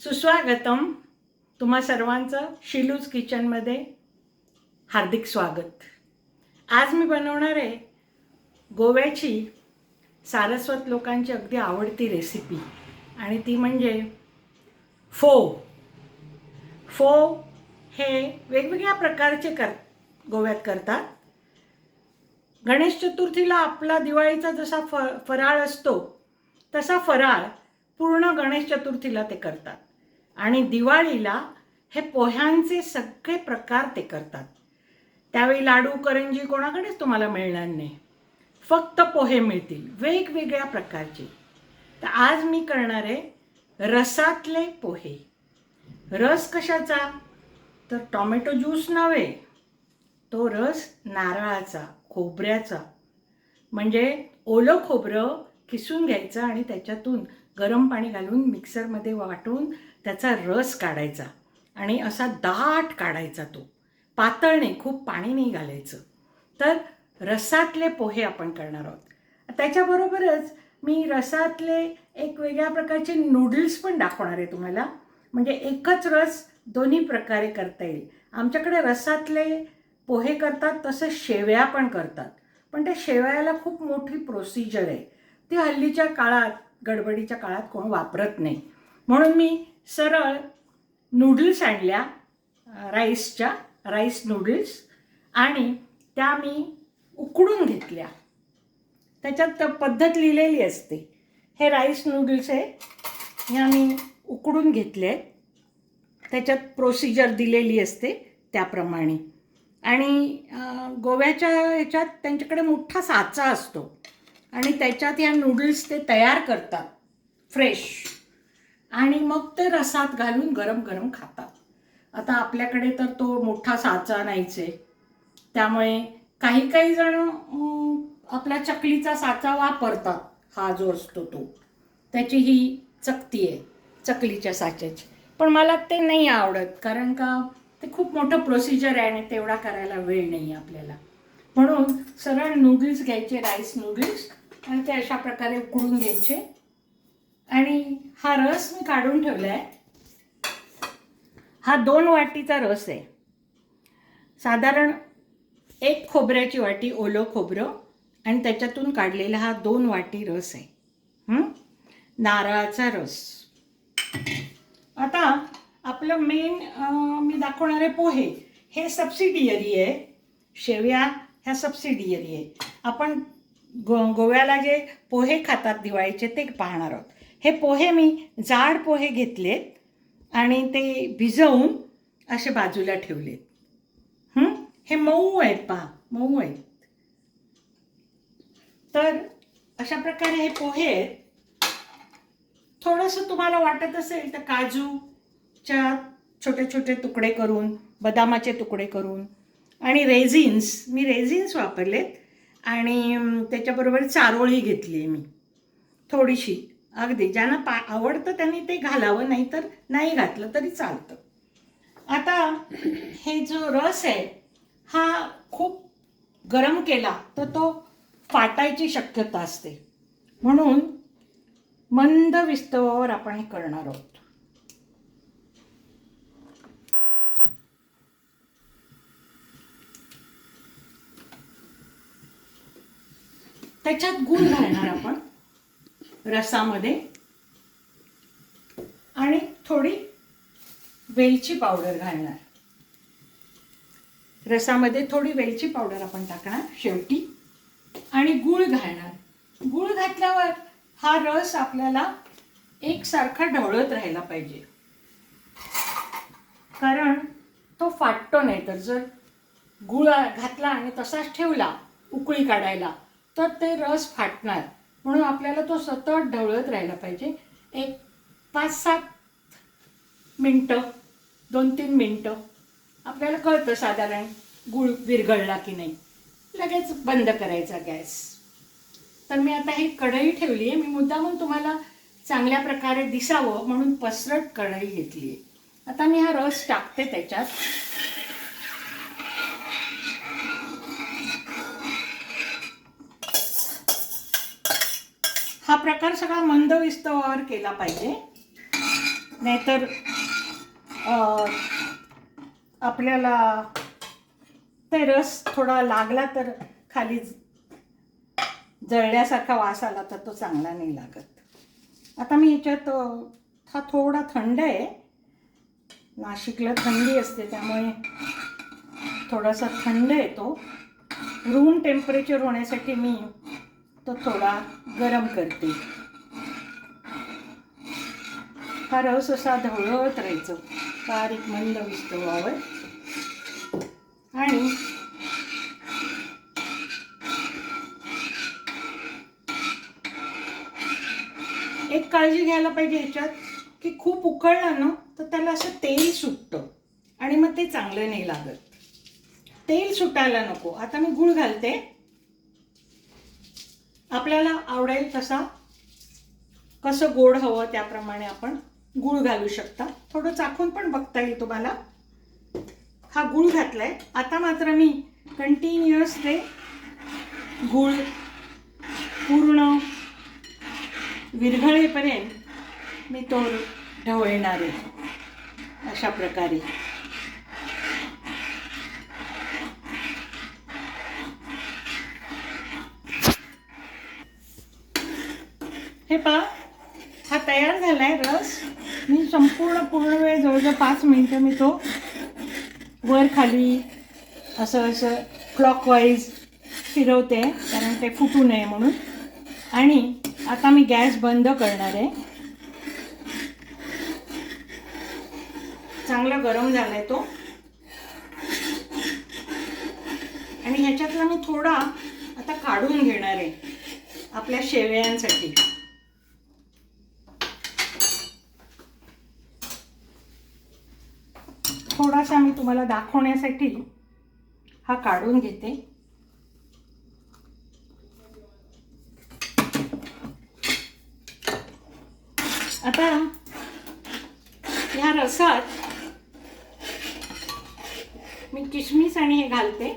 सुस्वागतम. तुम्हा सर्वांचं शिलूज किचनमध्ये हार्दिक स्वागत. आज मी बनवणार आहे गोव्याची सारस्वत लोकांची अगदी आवडती रेसिपी आणि ती म्हणजे फो. फो हे वेगवेगळ्या प्रकारचे कर गोव्यात करतात. गणेश चतुर्थीला आपला दिवाळीचा जसा फ फराळ असतो तसा फराळ पूर्ण गणेश चतुर्थीला ते करतात. आणि दिवाळीला हे पोह्यांचे सगळे प्रकार ते करतात. त्यावेळी लाडू करंजी कोणाकडेच तुम्हाला मिळणार नाही. फक्त पोहे मिळतील वेगवेगळ्या प्रकारचे. तर आज मी करणार आहे रसातले पोहे. रस कशाचा? तर टॉमॅटो ज्यूस नव्हे तो रस नारळाचा खोबऱ्याचा. म्हणजे ओलं खोबरं किसून घ्यायचं आणि त्याच्यातून गरम पाणी घालून मिक्सरमध्ये वाटून त्याचा रस काढायचा आणि असा दाट काढायचा तो. पातळ नाही खूप पाणी नाही घालायचं. तर रसातले पोहे आपण करणार आहोत. त्याच्याबरोबरच मी रसातले एक वेगळ्या प्रकारचे नूडल्स पण दाखवणार आहे तुम्हाला. म्हणजे एकच रस दोन्ही प्रकारे करता येईल. आमच्याकडे रसातले पोहे करतात तसं शेवया पण करतात. पण त्या शेवयाला खूप मोठी प्रोसिजर आहे. ती हल्लीच्या काळात गडबडीच्या काळात कोण वापरत नाही. म्हणून मी सरळ नूडल्स आणल्या राईसच्या राईस नूडल्स आणि त्या मी उकडून घेतल्या. त्याच्यात पद्धत लिहिलेली असते. हे राईस नूडल्स आहे हे मी उकडून घेतले. त्याच्यात प्रोसिजर दिलेली असते त्याप्रमाणे. आणि गोव्याच्या ह्याच्यात त्यांच्याकडे मोठा साचा असतो. आणि त्याच्यात या नूडल्स ते तयार करतात. फ्रेश आणि मग ते रसात घालून गरम गरम खातात. आता आपल्याकडे तर तो मोठा साचा नाहीच. आहे त्यामुळे काही काही जण आपला चकलीचा साचा वापरतात. हा जो असतो तो. त्याची ही चकती आहे चकलीच्या साच्याची. पण मला ते नाही आवडत कारण का ते खूप मोठं प्रोसिजर आहे आणि तेवढा करायला वेळ नाही आपल्याला. म्हणून सरळ नूडल्स घ्यायचे राईस नूडल्स आणि ते अशा प्रकारे उकडून घ्यायचे. आणि हा रस मी काढून ठेवला आहे हा दोन वाटीचा रस आहे. साधारण एक खोबऱ्याची वाटी ओलं खोबरं आणि त्याच्यातून काढलेला हा दोन वाटी रस आहे. नारळाचा रस. आता आपलं मेन मी दाखवणारे पोहे हे सबसिडियरी आहे. शेवया ह्या सबसिडियरी आहे. आपण गो गोव्याला जे पोहे खातात दिवाळीचे ते पाहणार आहोत. हे पोहे मी जाड पोहे घेतलेत आणि ते भिजवून असे बाजूला ठेवलेत. हे? मऊ आहेत पहा मऊ आहेत. तर अशा प्रकारे हे पोहे आहेत. थोडंसं तुम्हाला वाटत असेल तर काजूच्या छोटे छोटे तुकडे करून बदामाचे तुकडे करून आणि रेझिन्स मी रेझिन्स वापरलेत. आणि त्याच्याबरोबर चारोळी घेतली आहे मी. थोडीशी. अगदी. ज्यांना पा आवडतं त्यांनी ते घालावं नाही तर नाही घातलं तरी चालतं. आता हे जो रस आहे हा खूप गरम केला तर तो फाटायची शक्यता असते. म्हणून मंद विस्तवावर आपण हे करणार आहोत. त्याच्यात गुळ घालणार आपण रसामध्ये. आणि थोडी वेलची पावडर घालणार. रसामध्ये थोडी वेलची पावडर आपण टाकणार शेवटी. आणि गूळ घालणार. गूळ घातल्यावर हा रस आपल्याला एकसारखा ढवळत राहायला पाहिजे. कारण तो फाटतो नाही तर जर गुळ घातला आणि तसाच ठेवला उकळी काढायला तर ते रस फाटणार. म्हणून आपल्याला तो सतत ढवळत राहिला पाहिजे. एक पाच सात मिनटं दोन तीन मिनटं. आपल्याला कळतं साधारण गुळ विरघळला की नाही. लगेच बंद करायचा गॅस. तर मी आता ही कढई ठेवली आहे. मी मुद्दामून तुम्हाला चांगल्या प्रकारे दिसावं म्हणून पसरट कढई घेतली आहे. आता मी हा रस टाकते त्याच्यात. हा प्रकार सगळा मंद विस्तवावर केला पाहिजे. नाहीतर आपल्याला ते रस थोडा लागला तर खाली जळल्यासारखा वास आला तर तो चांगला नाही लागत. आता मी याच्यात हा थोडा थंड आहे. नाशिकला थंडी असते त्यामुळे थोडासा थंड येतो रूम टेम्परेचर होण्यासाठी मी तो थोडा गरम करते. हा रस असा ढवळत राहायचं. बारीक मंद विस्तवावर आणि एक काळजी घ्यायला पाहिजे ह्याच्यात की खूप उकळलं ना तर त्याला असं तेल सुटतं. आणि मग ते चांगलं नाही लागत. तेल सुटायला नको. आता मी गुळ घालते. आपल्याला आवडेल तसा कसं गोड हवं त्याप्रमाणे आपण गुळ घालू शकता. थोडं चाखून पण बघता येईल तुम्हाला. हा गुळ घातलाय. आता मात्र मी कंटिन्युअस ते गुळ पूर्ण विरघळेपर्यंत मी तो ढवळणार आहे. अशा प्रकारे. हे पहा हा तयार झाला आहे रस. मी संपूर्ण पूर्ण वेळ जवळजवळ पाच मिनटं मी तो वर खाली असं असं क्लॉकवाईज फिरवते कारण ते फुटू नये म्हणून. आणि आता मी गॅस बंद करणार आहे. चांगला गरम झाला आहे तो. आणि ह्याच्यातला मी थोडा आता काढून घेणार आहे आपल्या शेवयांसाठी. थोडासा मी तुम्हाला दाखवण्यासाठी हा काढून घेते. आता ह्या रसात मी किशमिस आणि हे घालते.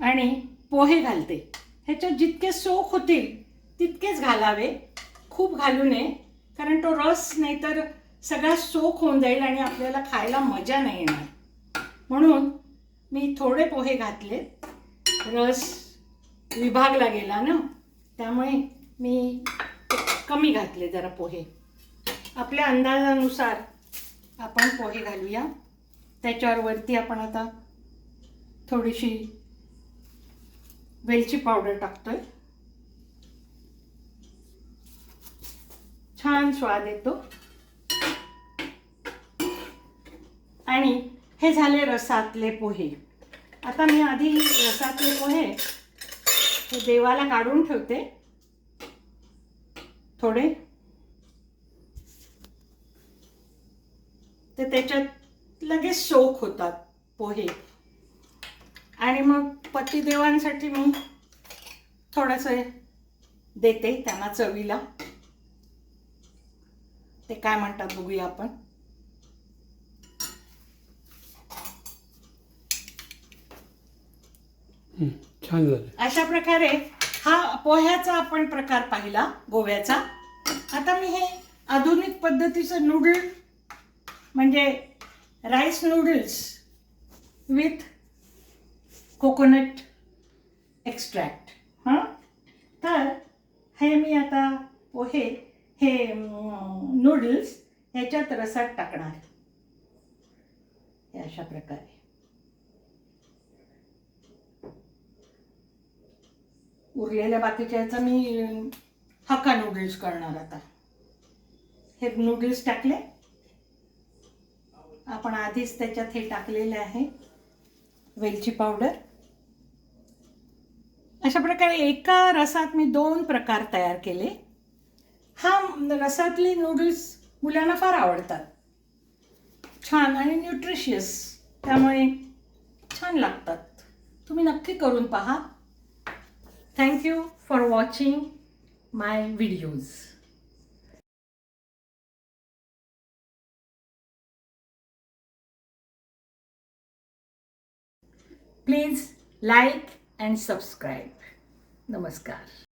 आणि पोहे घालते. ह्याच्यात जितके सोख होतील तितकेच घालावे. खूप घालू नये. कारण तो रस नाहीतर सगळा सोख होऊन जाईल आणि आपल्याला खायला मजा नाही येणार. म्हणून मी थोडे पोहे घातले. रस विभागला गेला ना? त्यामुळे मी कमी घातले जरा पोहे. आपल्या अंदाजानुसार आपण पोहे घालूया. त्याच्यावर वरती आपण आता थोडीशी वेलची पावडर टाकतोय. छान स्वाद येतो. आणि हे झाले रसातले पोहे. आता मी आधी रसातले पोहे हे देवाला काढून ठेवते. थोडे. ते त्याच्यात लगेच सोख होतात पोहे. आणि मग पतिदेवांसाठी मी थोडंसं देते त्यांना चवीला. ते काय म्हणतात बघूया आपण. छान झालं. अशा प्रकारे हा पोह्याचा आपण प्रकार पाहिला गोव्याचा. आता मी हे आधुनिक पद्धतीचं नूडल म्हणजे rice noodles with coconut extract हां? तर हे मी आता पोहे हे नूडल्स ह्याच्यात रसात टाकणार. हे अशा प्रकारे. उरलेल्या बाकीच्या याचा मी हक्का नूडल्स करणार आता. हे नूडल्स टाकले. आपण आधीच त्याच्यात हे टाकलेले आहे. वेलची पावडर. अशा प्रकारे एका रसात मी दोन प्रकार तयार केले. हा रसातले नूडल्स मुलांना फार आवडतात. छान आणि न्यूट्रिशियस त्यामुळे छान लागतात. तुम्ही नक्की करून पहा. Thank you for watching my videos please like and subscribe नमस्कार